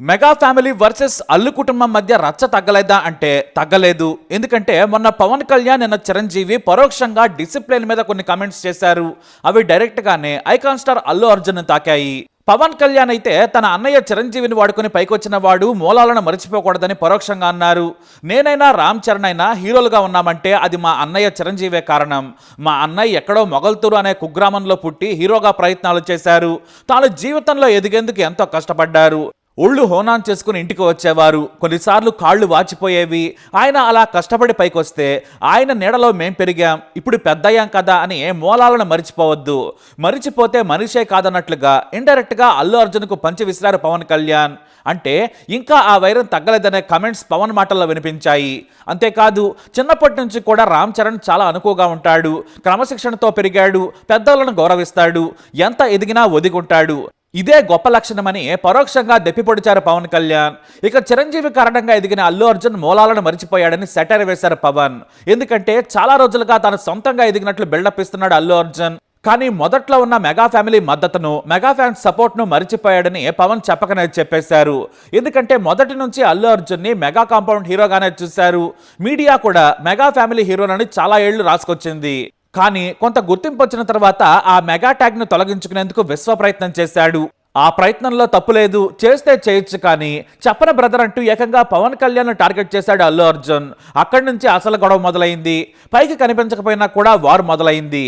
Mega family versus Allu కుటుంబం మధ్య రచ్చ తగ్గలేదా అంటే తగ్గలేదు. ఎందుకంటే మొన్న పవన్ కళ్యాణ్ నిన్న చిరంజీవి పరోక్షంగా డిసిప్లిన్ మీద కొన్ని కామెంట్స్ చేశారు. అవి డైరెక్ట్గానే ఐకాన్ స్టార్ అల్లు అర్జున్ తాకాయి. పవన్ కళ్యాణ్ అయితే తన అన్నయ్య చిరంజీవిని వాడుకొని పైకొచ్చిన వాడు మూలాలను మర్చిపోకూడదని పరోక్షంగా అన్నారు. నేనైనా రామ్ చరణ్ అయినా హీరోలుగా ఉన్నామంటే అది మా అన్నయ్య చిరంజీవే కారణం. మా అన్నయ్య ఎక్కడో మొగల్తూరు అనే కుగ్రామంలో పుట్టి హీరోగా ప్రయత్నాలు చేశారు. తాను జీవితంలో ఎదిగేందుకు ఎంతో కష్టపడ్డారు. ఒళ్ళు హోనాన్ చేసుకుని ఇంటికి వచ్చేవారు. కొన్నిసార్లు కాళ్ళు వాచిపోయేవి. ఆయన అలా కష్టపడి పైకొస్తే ఆయన నీడలో మేం పెరిగాం. ఇప్పుడు పెద్దయ్యాం కదా అని మూలాలను మరిచిపోవద్దు. మరిచిపోతే మనిషే కాదన్నట్లుగా ఇండైరెక్ట్గా అల్లు అర్జున్కు పంచి విసిరారు పవన్ కళ్యాణ్. అంటే ఇంకా ఆ వైరం తగ్గలేదనే కమెంట్స్ పవన్ మాటల్లో వినిపించాయి. అంతేకాదు చిన్నప్పటి నుంచి కూడా రామ్ చరణ్ చాలా అనుకువగా ఉంటాడు. క్రమశిక్షణతో పెరిగాడు. పెద్దలను గౌరవిస్తాడు. ఎంత ఎదిగినా ఒదిగుంటాడు. ఇదే గొప్ప లక్షణమని పరోక్షంగా దెప్పిపొడిచారు పవన్ కళ్యాణ్. ఇక చిరంజీవి కారణంగా ఎదిగిన అల్లు అర్జున్ మూలాలను మరిచిపోయాడని సెటర్ వేశారు పవన్. ఎందుకంటే చాలా రోజులుగా తాను సొంతంగా ఎదిగినట్లు బిల్డప్ ఇస్తున్నాడు అల్లు అర్జున్. కానీ మొదట్లో ఉన్న మెగా ఫ్యామిలీ మద్దతును మెగా ఫ్యాన్స్ సపోర్ట్ను మరిచిపోయాడని పవన్ చెప్పకనే చెప్పేశారు. ఎందుకంటే మొదటి నుంచి అల్లు అర్జున్ని మెగా కాంపౌండ్ హీరోగానే చూశారు. మీడియా కూడా మెగా ఫ్యామిలీ హీరోనని చాలా ఏళ్ళు రాసుకొచ్చింది. కానీ కొంత గుర్తింపు వచ్చిన తర్వాత ఆ మెగా ట్యాగ్ను తొలగించుకునేందుకు విశ్వ ప్రయత్నం చేశాడు. ఆ ప్రయత్నంలో తప్పు లేదు చేస్తే చేయొచ్చు కానీ చెప్పన బ్రదర్ అంటూ ఏకంగా పవన్ కళ్యాణ్ టార్గెట్ చేశాడు అల్లు అర్జున్. అక్కడి నుంచి అసలు గొడవ మొదలైంది. పైకి కనిపించకపోయినా కూడా వారు మొదలైంది.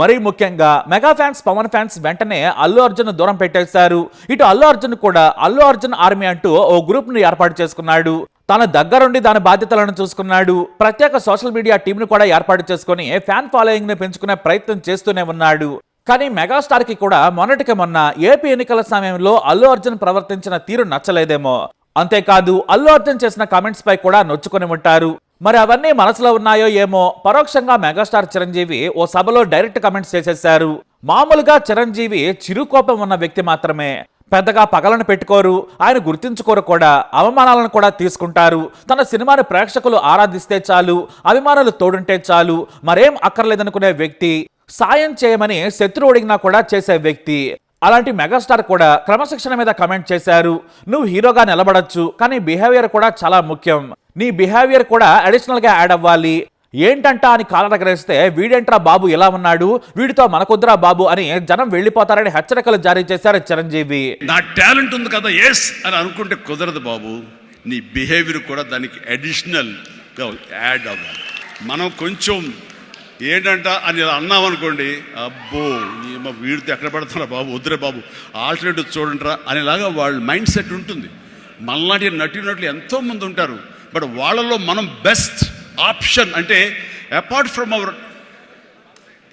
మరీ ముఖ్యంగా మెగా ఫ్యాన్స్ పవన్ ఫ్యాన్స్ వెంటనే అల్లు అర్జున్ దూరం పెట్టేశారు. ఇటు అల్లు అర్జున్ కూడా అల్లు అర్జున్ ఆర్మీ అంటూ ఓ గ్రూప్ను ఏర్పాటు చేసుకున్నాడు. తన దగ్గరుండి దాని బాధ్యతలను చూసుకున్నాడు. ప్రత్యేక సోషల్ మీడియా టీంను కూడా ఏర్పాటు చేసుకుని ఫ్యాన్ ఫాలోయింగ్ని పెంచుకునే ప్రయత్నం చేస్తూనే ఉన్నాడు. కానీ మెగాస్టార్కి కూడా మొన్నటికి మొన్న ఏపీ ఎన్నికల సమయంలో అల్లు అర్జున్ ప్రవర్తించిన తీరు నచ్చలేదేమో. అంతేకాదు అల్లు అర్జున్ చేసిన కామెంట్స్ పై కూడా నొచ్చుకొని ఉంటారు. మరి అవన్నీ మనసులో ఉన్నాయో ఏమో పరోక్షంగా మెగాస్టార్ చిరంజీవి ఓ సభలో డైరెక్ట్ కామెంట్స్ చేసేశారు. మామూలుగా చిరంజీవి చిరుకోపం ఉన్న వ్యక్తి మాత్రమే. పెద్దగా పగలను పెట్టుకోరు. ఆయన గుర్తించుకోరు కూడా. అవమానాలను కూడా తీసుకుంటారు. తన సినిమాని ప్రేక్షకులు ఆరాధిస్తే చాలు. అభిమానులు తోడుంటే చాలు. మరేం అక్కర్లేదనుకునే వ్యక్తి. సాయం చేయమని శత్రువు అడిగినా కూడా చేసే వ్యక్తి. అలాంటి మెగాస్టార్ కూడా క్రమశిక్షణ మీద కమెంట్ చేశారు. నువ్వు హీరోగా నిలబడొచ్చు కానీ బిహేవియర్ కూడా చాలా ముఖ్యం. నీ బిహేవియర్ కూడా అడిషనల్గా యాడ్ అవ్వాలి. ఏంటంట అని కాలరగరేస్తే వీడేంట్రా బాబు ఎలా ఉన్నాడు? వీడితో మనకొద్దురా బాబు? అని జనం వెళ్ళిపోతారని హెచ్చరికలు జారీ చేశారు చిరంజీవి. నా టాలెంట్ ఉంది కదా ఎస్ అని అనుకుంటే కుదరదు బాబు. నీ బిహేవియర్ కూడా దానికి అడిషనల్గా యాడ్ అవ్వాలి. మనం కొంచెం ఏంటంట అని అన్నామనుకోండి అన్నాం అనుకోండి అబ్బో ఏమో వీడితో ఎక్కడ పడుతున్నా బాబు? వద్దురే బాబు ఆల్టర్నేటివ్ చూడండిరా అనేలాగా వాళ్ళ మైండ్ సెట్ ఉంటుంది. మనలాంటి నటినట్లు ఎంతోమంది ఉంటారు. బట్ వాళ్ళలో మనం బెస్ట్ ఆప్షన్ అంటే apart from our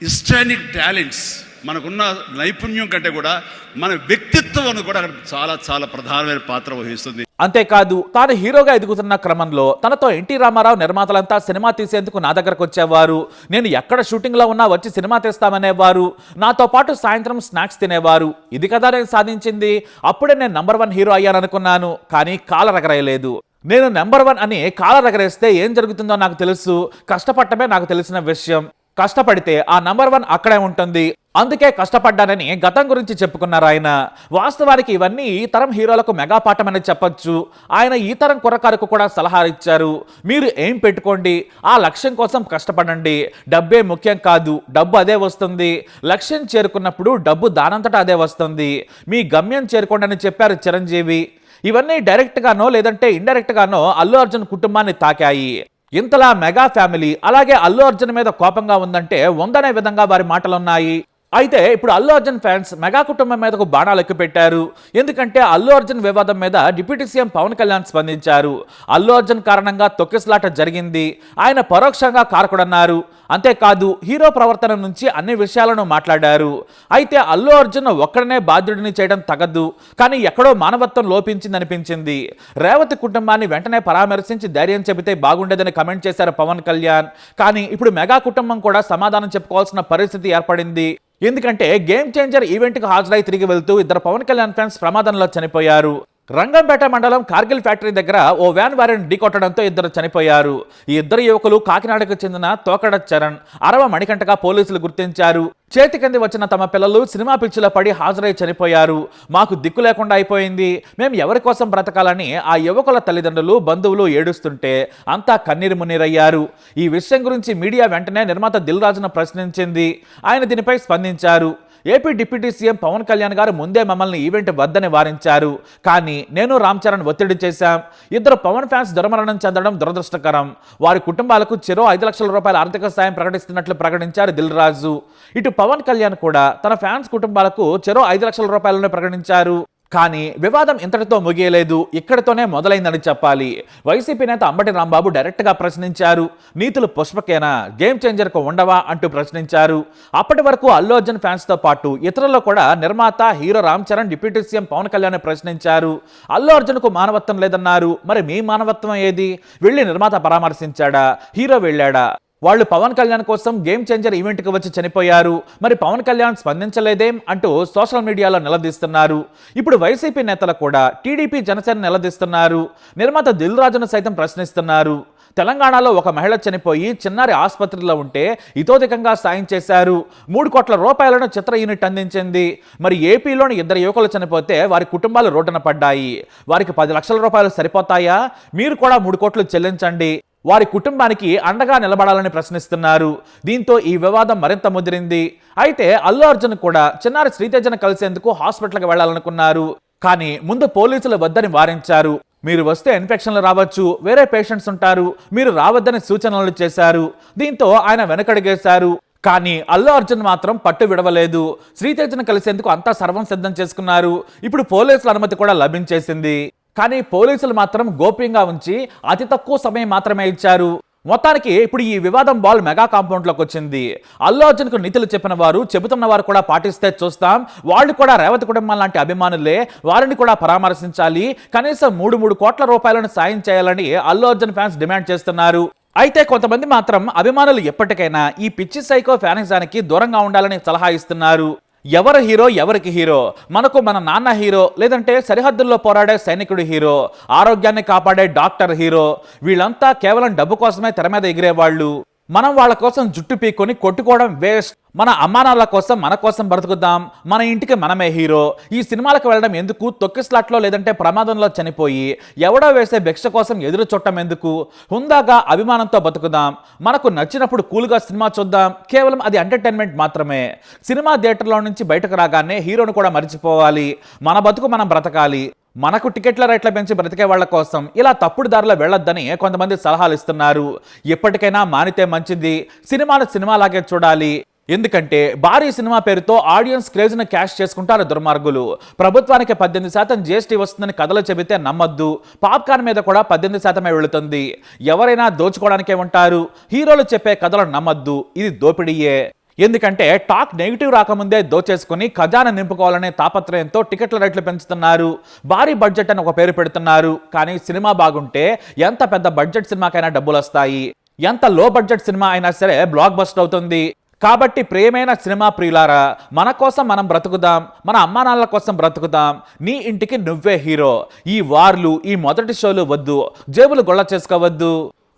intrinsic talents మనకున్న నైపుణ్యం కంటే కూడా మన వ్యక్తిత్వం అని కూడా అక్కడ చాలా చాలా ప్రధానమైన పాత్ర వహిస్తుంది. అంతేకాదు తాను హీరోగా ఎదుగుతున్న క్రమంలో తనతో ఎన్టీ రామారావు నిర్మాతలంతా సినిమా తీసేందుకు నా దగ్గరకు వచ్చేవారు. నేను ఎక్కడ షూటింగ్లో ఉన్నా వచ్చి సినిమా తీస్తామనేవారు. నాతో పాటు సాయంత్రం స్నాక్స్ తినేవారు. ఇది కదా నేను సాధించింది. అప్పుడే నేను నంబర్ వన్ హీరో అయ్యాననుకున్నాను. కానీ కాల రగరేయలేదు. నేను నెంబర్ వన్ అని కాల రగరేస్తే ఏం జరుగుతుందో నాకు తెలుసు. కష్టపడటమే నాకు తెలిసిన విషయం. కష్టపడితే ఆ నంబర్ వన్ అక్కడే ఉంటుంది. అందుకే కష్టపడ్డానని గతం గురించి చెప్పుకున్నారు ఆయన. వాస్తవానికి ఇవన్నీ ఈ తరం హీరోలకు మెగా పాఠమని చెప్పొచ్చు. ఆయన ఈ తరం కురకారుకు కూడా సలహా ఇచ్చారు. మీరు ఏం పెట్టుకోండి? ఆ లక్ష్యం కోసం కష్టపడండి. డబ్బే ముఖ్యం కాదు. డబ్బు అదే వస్తుంది. లక్ష్యం చేరుకున్నప్పుడు డబ్బు దానంతటా అదే వస్తుంది. మీ గమ్యం చేరుకోండి అని చెప్పారు చిరంజీవి. ఇవన్నీ డైరెక్ట్గానో లేదంటే ఇండైరెక్ట్గానో అల్లు అర్జున్ కుటుంబాన్ని తాకాయి. ఇంతలా మెగా ఫ్యామిలీ అలాగే అల్లు అర్జున్ మీద కోపంగా ఉందంటే ఉందనే విధంగా వారి మాటలున్నాయి. అయితే ఇప్పుడు అల్లు అర్జున్ ఫ్యాన్స్ మెగా కుటుంబం మీదకు బాణాలు ఎక్కుపెట్టారు. ఎందుకంటే అల్లు అర్జున్ వివాదం మీద డిప్యూటీ సీఎం పవన్ కళ్యాణ్ స్పందించారు. అల్లు అర్జున్ కారణంగా తొక్కిసలాట జరిగింది. ఆయన పరోక్షంగా కారకుడన్నారు. అంతేకాదు హీరో ప్రవర్తన నుంచి అన్ని విషయాలను మాట్లాడారు. అయితే అల్లు అర్జున్ ఒక్కడనే బాధ్యుడిని చేయడం తగదు. కానీ ఎక్కడో మానవత్వం లోపించిందనిపించింది. రేవతి కుటుంబాన్ని వెంటనే పరామర్శించి ధైర్యం చెబితే బాగుండేదని కమెంట్ చేశారు పవన్ కళ్యాణ్. కానీ ఇప్పుడు మెగా కుటుంబం కూడా సమాధానం చెప్పుకోవాల్సిన పరిస్థితి ఏర్పడింది. ఎందుకంటే గేమ్ చేంజర్ ఈవెంట్కి హాజరై తిరిగి వెళ్తూ ఇద్దరు పవన్ కళ్యాణ్ ఫ్యాన్స్ ప్రమాదంలో చనిపోయారు. రంగంపేట మండలం కార్గిల్ ఫ్యాక్టరీ దగ్గర ఓ వ్యాన్ వారిని ఢీకొట్టడంతో ఇద్దరు చనిపోయారు. ఈ ఇద్దరు యువకులు కాకినాడకు చెందిన తోకడ చరణ్ అరవ మణికంటగా పోలీసులు గుర్తించారు. చేతి కింది వచ్చిన తమ పిల్లలు సినిమా పిచ్చిలో పడి హాజరై చనిపోయారు. మాకు దిక్కు లేకుండా అయిపోయింది. మేము ఎవరి కోసం బ్రతకాలని ఆ యువకుల తల్లిదండ్రులు బంధువులు ఏడుస్తుంటే అంతా కన్నీరు మున్నీరయ్యారు. ఈ విషయం గురించి మీడియా వెంటనే నిర్మాత దిల్ రాజును ప్రశ్నించింది. ఆయన దీనిపై స్పందించారు. AP deputy CM Pawan Kalyan గారు ముందే మమ్మల్ని ఈవెంట్ వద్దని వారించారు. కానీ నేను రామ్ చరణ్ ఒత్తిడి చేశాం. ఇద్దరు పవన్ ఫ్యాన్స్ దుర్మరణం చెందడం దురదృష్టకరం. వారి కుటుంబాలకు చెరో ఐదు లక్షల రూపాయల ఆర్థిక సాయం ప్రకటిస్తున్నట్లు ప్రకటించారు దిల్ రాజు. ఇటు పవన్ కళ్యాణ్ కూడా తన ఫ్యాన్స్ కుటుంబాలకు చెరో ఐదు లక్షల రూపాయలను ప్రకటించారు. కానీ వివాదం ఇంతటితో ముగియలేదు. ఇక్కడితోనే మొదలైందని చెప్పాలి. వైసీపీ నేత అంబటి రాంబాబు డైరెక్ట్గా ప్రశ్నించారు. నీతులు పుష్పకేనా? గేమ్ చేంజర్కు ఉండవా? అంటూ ప్రశ్నించారు. అప్పటి వరకు అల్లు అర్జున్ ఫ్యాన్స్తో పాటు ఇతరులు కూడా నిర్మాత hero Ram Charan deputy CM Pawan Kalyan ప్రశ్నించారు. అల్లు అర్జున్కు మానవత్వం లేదన్నారు. మరి మీ మానవత్వం ఏది? వెళ్ళి నిర్మాత పరామర్శించాడా? హీరో వెళ్ళాడా? వాళ్ళు పవన్ కళ్యాణ్ కోసం గేమ్ చేంజర్ ఈవెంట్కి వచ్చి చనిపోయారు. మరి పవన్ కళ్యాణ్ స్పందించలేదేం అంటూ సోషల్ మీడియాలో నిలదీస్తున్నారు. ఇప్పుడు వైసీపీ నేతలు కూడా టీడీపీ జనసేన నిలదీస్తున్నారు. నిర్మాత దిల్ రాజును సైతం ప్రశ్నిస్తున్నారు. తెలంగాణలో ఒక మహిళ చనిపోయి చిన్నారి ఆసుపత్రిలో ఉంటే ఇతోధికంగా సాయం చేశారు. మూడు కోట్ల రూపాయలను చిత్ర యూనిట్ అందించింది. మరి ఏపీలోని ఇద్దరు యువకులు చనిపోతే వారి కుటుంబాలు రోడ్డున పడ్డాయి. వారికి పది లక్షల రూపాయలు సరిపోతాయా? మీరు కూడా మూడు కోట్లు చెల్లించండి. వారి కుటుంబానికి అండగా నిలబడాలని ప్రశ్నిస్తున్నారు. దీంతో ఈ వివాదం మరింత ముదిరింది. అయితే అల్లు అర్జున్ కూడా చిన్నారి శ్రీతేజను కలిసేందుకు హాస్పిటల్కి వెళ్ళాలనుకున్నారు కానీ ముందు పోలీసులు వద్దని వారించారు. మీరు వస్తే ఇన్ఫెక్షన్లు రావచ్చు. వేరే పేషెంట్స్ ఉంటారు. మీరు రావద్దని సూచనలు చేశారు. దీంతో ఆయన వెనకడిగేశారు. కానీ అల్లు అర్జున్ మాత్రం పట్టు విడవలేదు. శ్రీతేజను కలిసేందుకు అంతా సర్వం సిద్ధం చేసుకున్నారు. ఇప్పుడు పోలీసుల అనుమతి కూడా లభించేసింది. కానీ పోలీసులు మాత్రం గోప్యంగా ఉంచి అతి తక్కువ సమయం మాత్రమే ఇచ్చారు. మొత్తానికి ఇప్పుడు ఈ వివాదం బాల్ మెగా కాంపౌండ్లోకి వచ్చింది. అల్లు అర్జున్కు నీతులు చెప్పిన వారు చెబుతున్న వారు కూడా పాటిస్తే చూస్తాం. వాళ్ళు కూడా రేవతి కుటుంబం లాంటి అభిమానులే. వారిని కూడా పరామర్శించాలి. కనీసం మూడు మూడు కోట్ల రూపాయలను సాయం చేయాలని అల్లు అర్జున్ ఫ్యాన్స్ డిమాండ్ చేస్తున్నారు. అయితే కొంతమంది మాత్రం అభిమానులు ఎప్పటికైనా ఈ పిచ్చి సైకో ఫ్యానిజానికి దూరంగా ఉండాలని సలహా ఇస్తున్నారు. ఎవరు హీరో ఎవరికి హీరో? మనకు మన నాన్న హీరో లేదంటే సరిహద్దుల్లో పోరాడే సైనికుడు హీరో ఆరోగ్యాన్ని కాపాడే డాక్టర్ హీరో వీళ్ళంతా కేవలం డబ్బు కోసమే తెర మీద ఎగిరేవాళ్ళు. మనం వాళ్ళ కోసం జుట్టు పీక్కొని కొట్టుకోవడం వేస్ట్ మన అమ్మానాల కోసం మన కోసం బ్రతుకుదాం మన ఇంటికి మనమే హీరో. ఈ సినిమాలకు వెళ్ళడం ఎందుకు? తొక్కి స్లాట్లో లేదంటే ప్రమాదంలో చనిపోయి ఎవడో వేసే భిక్ష కోసం ఎదురు చుట్టం ఎందుకు? హుందాగా అభిమానంతో బతుకుదాం. మనకు నచ్చినప్పుడు కూల్గా సినిమా చూద్దాం. కేవలం అది ఎంటర్టైన్మెంట్ మాత్రమే. సినిమా థియేటర్లో నుంచి బయటకు రాగానే హీరోను కూడా మర్చిపోవాలి. మన బతుకు మనం బ్రతకాలి. మనకు టికెట్ల రేట్ల పెంచి బ్రతికే వాళ్ళ కోసం ఇలా తప్పుడు దారిలో వెళ్ళొద్దని కొంతమంది సలహాలు ఇస్తున్నారు. ఎప్పటికైనా మానితే మంచిది సినిమాను సినిమాలాగే చూడాలి. ఎందుకంటే భారీ సినిమా పేరుతో ఆడియన్స్ క్రేజ్ను క్యాష్ చేసుకుంటారు దుర్మార్గులు. ప్రభుత్వానికి పద్దెనిమిది శాతం జీఎస్టీ వస్తుందని కథలు చెబితే నమ్మద్దు. పాప్కార్న్ మీద కూడా పద్దెనిమిది శాతమే వెళుతుంది. ఎవరైనా దోచుకోవడానికే ఉంటారు. హీరోలు చెప్పే కథలు నమ్మద్దు. ఇది దోపిడీయే. ఎందుకంటే టాక్ నెగిటివ్ రాకముందే దోచేసుకుని ఖజానా నింపుకోవాలనే తాపత్రయంతో టికెట్ల రేట్లు పెంచుతున్నారు. భారీ బడ్జెట్ అని ఒక పేరు పెడుతున్నారు. కానీ సినిమా బాగుంటే ఎంత పెద్ద బడ్జెట్ సినిమాకైనా డబ్బులు వస్తాయి ఎంత లో బడ్జెట్ సినిమా అయినా సరే బ్లాక్ బస్టర్ అవుతుంది. కాబట్టి ప్రియమైన సినిమా ప్రియులారా మన కోసం మనం బ్రతుకుదాం. మన అమ్మానాన్నల కోసం బ్రతుకుదాం. నీ ఇంటికి నువ్వే హీరో. ఈ వార్లు ఈ మొదటి షోలు వద్దు. జేబులు గొల్ల చేసుకోవద్దు.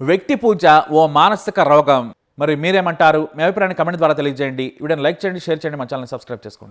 వ్యక్తి పూజ ఓ మానసిక రోగం. మరి మీరేమంటారు? మీ అభిప్రాయాన్ని కమెంట్ ద్వారా తెలియజేయండి. వీడియోని లైక్ చేయండి షేర్ చేయండి మా ఛానల్ని సబ్స్క్రైబ్ చేసుకోండి.